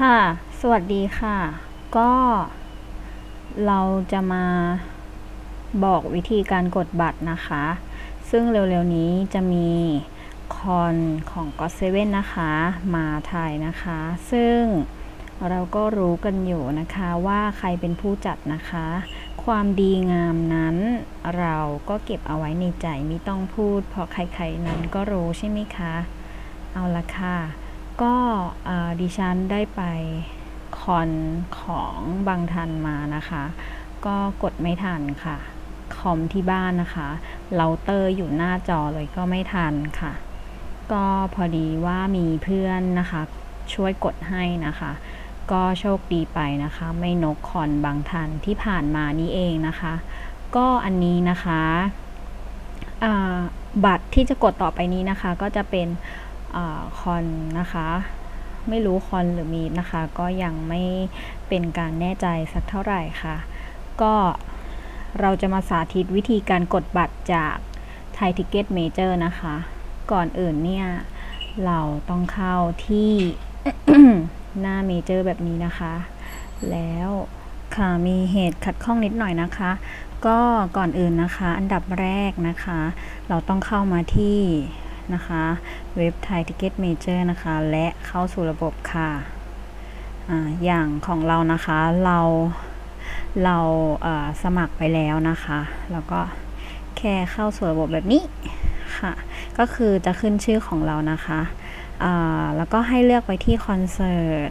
ค่ะ สวัสดีค่ะ ก็เราจะมาบอกวิธีการกดบัตรนะคะ ซึ่งเร็วๆนี้จะมีคอนของ God 7นะคะ มาถ่ายนะคะ ซึ่งเราก็รู้กันอยู่นะคะว่าใครเป็นผู้จัดนะคะ ความดีงามนั้นเราก็เก็บเอาไว้ในใจไม่ต้องพูด เพราะใครๆนั้นก็รู้ใช่ไหมคะ เอาละค่ะ ก็ดิฉันได้ไปคอนของบางทันมานะคะ ก็กดไม่ทันค่ะ คอมที่บ้านนะคะเราเตอร์อยู่หน้าจอเลยก็ไม่ทันค่ะ ก็พอดีว่ามีเพื่อนนะคะ ช่วยกดให้นะคะ ก็โชคดีไปนะคะ ไม่นกคอนบางทันที่ผ่านมานี่เองนะคะ ก็อันนี้นะคะบัตรที่จะกดต่อไปนี้นะคะ ก็จะเป็น คอนนะคะ ไม่รู้คอนหรือมีนะคะ ก็ยังไม่เป็นการแน่ใจสักเท่าไหร่ค่ะ ก็เราจะมาสาธิตวิธีการกดบัตรจากไทยทิกเก็ตเมเจอร์นะคะ ก่อนอื่นเนี่ย เราต้องเข้าที่หน้าเมเจอร์แบบนี้นะคะ แล้วค่ะมีเหตุขัดข้องนิดหน่อยนะคะ ก็ก่อนอื่นนะคะ อันดับแรกนะคะ เราต้องเข้ามาที่ นะคะ เว็บไทยทิกเก็ตเมเจอร์นะคะ และเข้าสู่ระบบค่ะออย่างของเรานะคะเราเราสมัครไปแล้วนะคะ แล้วก็แค่เข้าสู่ระบบแบบนี้ค่ะ ก็คือจะขึ้นชื่อของเรานะคะแล้วก็ให้เลือกไปที่คอนเสิร์ต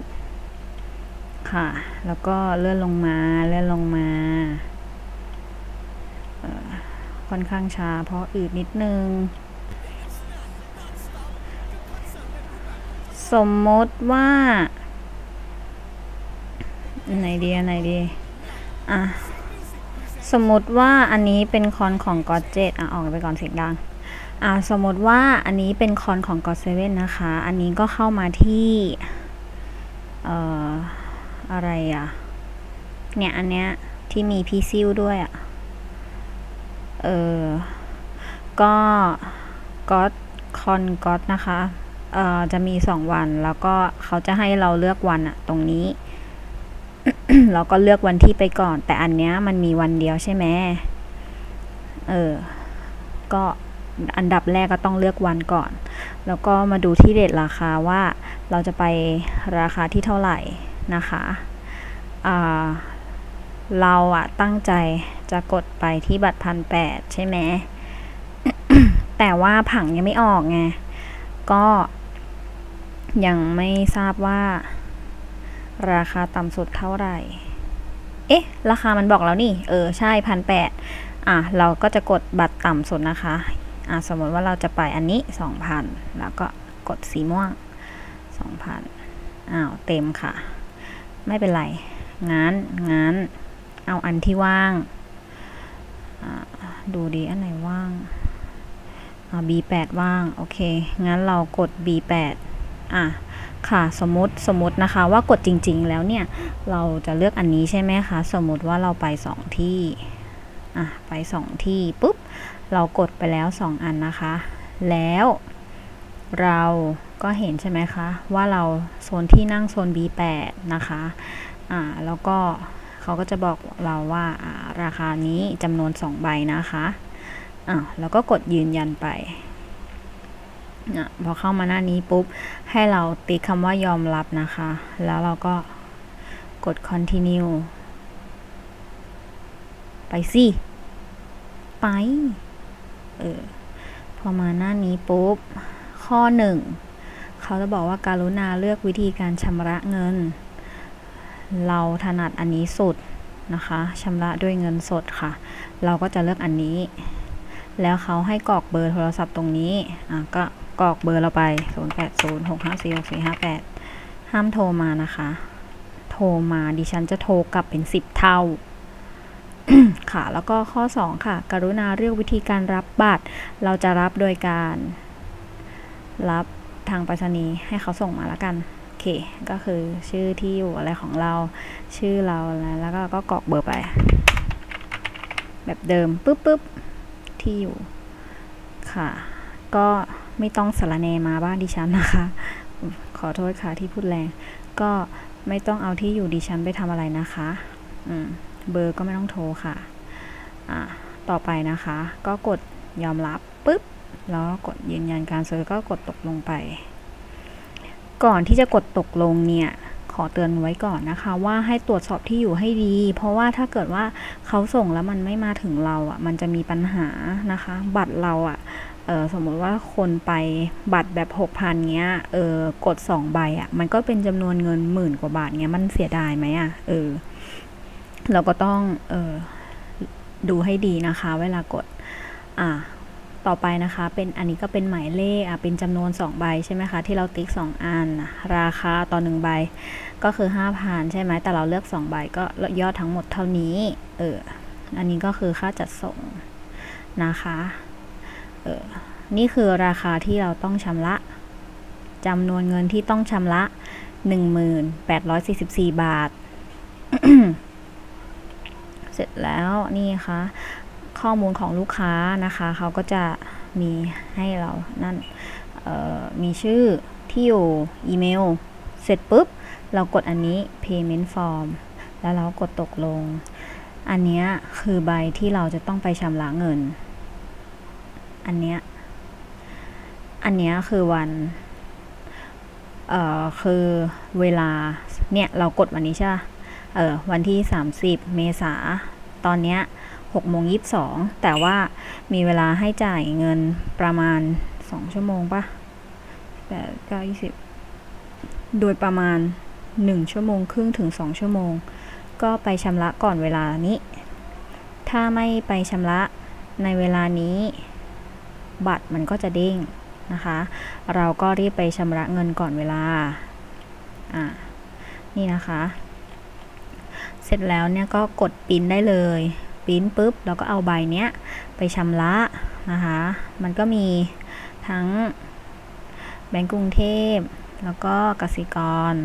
ค่ะ แล้วก็เลื่อนลงมาเลื่อนลงมาค่อนข้างช้าเพราะอืดนิดนึง สมมติว่าไหนดีไหนดีอะสมมติว่าอันนี้เป็นคอนของก็เจ็ดอะออกไปก่อนเสียงดังอะสมมติว่าอันนี้เป็นคอนของก็เซเว่นนะคะ อันนี้ก็เข้ามาที่เอ่ออะไรอะเนี่ยอันเนี้ยที่มีพีซิลด้วยอะเออก็ก็คอนก็นะคะ จะมีสองวัน แล้วก็เขาจะให้เราเลือกวันอะตรงนี้ เราก็เลือกวันที่ไปก่อน แต่อันเนี้ยมันมีวันเดียวใช่ไหมเออ ก็อันดับแรกก็ต้องเลือกวันก่อน แล้วก็มาดูที่เด็ดราคาว่าเราจะไปราคาที่เท่าไหร่นะคะเราอะตั้งใจจะกดไปที่บัตรพันแปดใช่ไหมแต่ว่าผังยังไม่ออกไง ก็ ยังไม่ทราบว่า ราคาต่ำสุดเท่าไหร่ เอ๊ะ ราคามันบอกแล้วนี่ เออ ใช่พันแปดอะ เราก็จะกดบัตรต่ำสุดนะคะ อะ สมมติว่าเราจะไปอันนี้สองพันแล้วก็กดสีม่วงสองพันอ้าว เต็มค่ะ ไม่เป็นไร งั้น งั้น เอาอันที่ว่าง ดูดีอันไหนว่าง B8 ว่าง โอเค งั้นเรากด B8 อะค่ะสมมติสมมตินะคะว่ากดจริง ๆ แล้วเนี่ยเราจะเลือกอันนี้ใช่ไหมคะสมมติว่าเราไปสองที่อะไปสองที่ปุ๊บเรากดไปแล้วสองอันนะคะ แล้วเราก็เห็นใช่ไหมคะ ว่าเราโซนที่นั่งโซน B8 นะคะอ่าแล้วก็เขาก็จะบอกเราว่าราคานี้จำนวน 2 ใบนะคะอ่าแล้วก็กดยืนยันไป พอเข้ามาหน้านี้ปุ๊บ ให้เราติ๊กคำว่ายอมรับนะคะ แล้วเราก็กด continue ไปสิ ไป เออ พอมาหน้านี้ปุ๊บ ข้อหนึ่ง เขาจะบอกว่าการุณาเลือกวิธีการชำระเงิน เราถนัดอันนี้สุดนะคะชำระด้วยเงินสดค่ะ เราก็จะเลือกอันนี้ แล้วเขาให้กรอกเบอร์โทรศัพท์ตรงนี้ อะก็ กรอกเบอร์เราไป 0806546458 ห้ามโทรมานะคะ โทรมาดิฉันจะโทรกลับเป็น 10 เท่า ค่ะแล้วก็ข้อ 2 ค่ะ กรุณาเลือกวิธีการรับบัตร เราจะรับโดยการรับทางไปรษณีย์ให้เขาส่งมาแล้วกันโอเค ก็คือชื่อที่อยู่อะไรของเราชื่อเราแล้วก็ก็กรอกเบอร์ไป แบบเดิมปุ๊บปุ๊บที่อยู่ค่ะ ก็ ไม่ต้องสารแนมาบ้านดิฉันนะคะ ขอโทษค่ะที่พูดแรง ก็ไม่ต้องเอาที่อยู่ดิฉันไปทำอะไรนะคะเบอร์ก็ไม่ต้องโทรค่ะต่อไปนะคะ ก็กดยอมรับปุ๊บ แล้วกดยืนยันการซื้อก็กดตกลงไป ก่อนที่จะกดตกลงเนี่ยขอเตือนไว้ก่อนนะคะ ว่าให้ตรวจสอบที่อยู่ให้ดี เพราะว่าถ้าเกิดว่าเขาส่งแล้วมันไม่มาถึงเราอะ มันจะมีปัญหานะคะ บัตรเราอะ เออสมมติว่าคนไปบัตรแบบหกพันเงี้ยเออกดสองใบอะ่ะมันก็เป็นจำนวนเงินหมื่นกว่าบาทเงี้ยมันเสียดายไหมอะ่ะเออเราก็ต้องเออดูให้ดีนะคะ เวลากดอ่าต่อไปนะคะ เป็นอันนี้ก็เป็นหมายเลขอะเป็นจำนวน 2 ใบใช่ไหมคะ ที่เราติ๊ก 2 อัน ราคาต่อ1ใบก็คือ 5,000 ใช่ไหมแต่เราเลือก 2 ใบก็ยอดทั้งหมดเท่านี้ เออ อันนี้ก็คือค่าจัดส่งนะคะ นี่คือราคาที่เราต้องชำระจำนวนเงินที่ต้องชำระ 1,844 บาท เสร็จแล้วนี่คะข้อมูลของลูกค้านะคะ เขาก็จะมีให้เรานั่นมีชื่อที่อยู่อีเมล เสร็จปุ๊บ เรากดอันนี้ payment form แล้วเรากดตกลง อันนี้คือใบที่เราจะต้องไปชำระเงิน อันเนี้ย อันเนี้ยคือวัน เอ่อ คือเวลา เนี่ย เรากดวันนี้ใช่เออ วันที่ 30 เมษา ตอนเนี้ย6โมง22 แต่ว่ามีเวลาให้จ่ายเงินประมาณ 2 ชั่วโมงปะ8 9 20 โดยประมาณ 1 ชั่วโมงครึ่งถึง 2 ชั่วโมง ก็ไปชำระก่อนเวลานี้ ถ้าไม่ไปชำระในเวลานี้ บัตรมันก็จะเด้งนะคะ เราก็รีบไปชำระเงินก่อนเวลาอ่านี่นะคะ เสร็จแล้วเนี่ยก็กดปิ้นได้เลยปิ้นปุ๊บแล้วก็เอาใบเนี้ยไปชำระนะคะ มันก็มีทั้งแบงก์กรุงเทพ แล้วก็กสิกร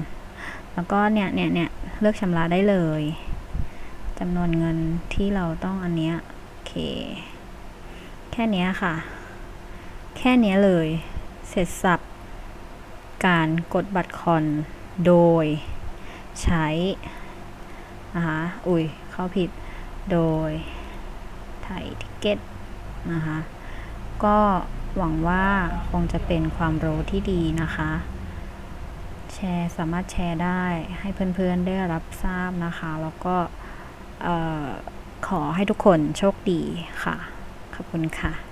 แล้วก็เนี่ยเนี่ยเนี่ยเลือกชำระได้เลยจำนวนเงินที่เราต้องอันเนี้ยโอเค แค่นี้ค่ะ แค่นี้เลย เสร็จสับ การกดบัตรคอนโดยใช้นะคะอุ้ย เข้าผิด โดยไทยทิเก็ตนะคะ ก็หวังว่าคงจะเป็นความรู้ที่ดีนะคะ แชร์สามารถแชร์ได้ให้เพื่อนๆได้รับทราบนะคะ แล้วก็ขอให้ทุกคนโชคดีค่ะ ขอบคุณค่ะ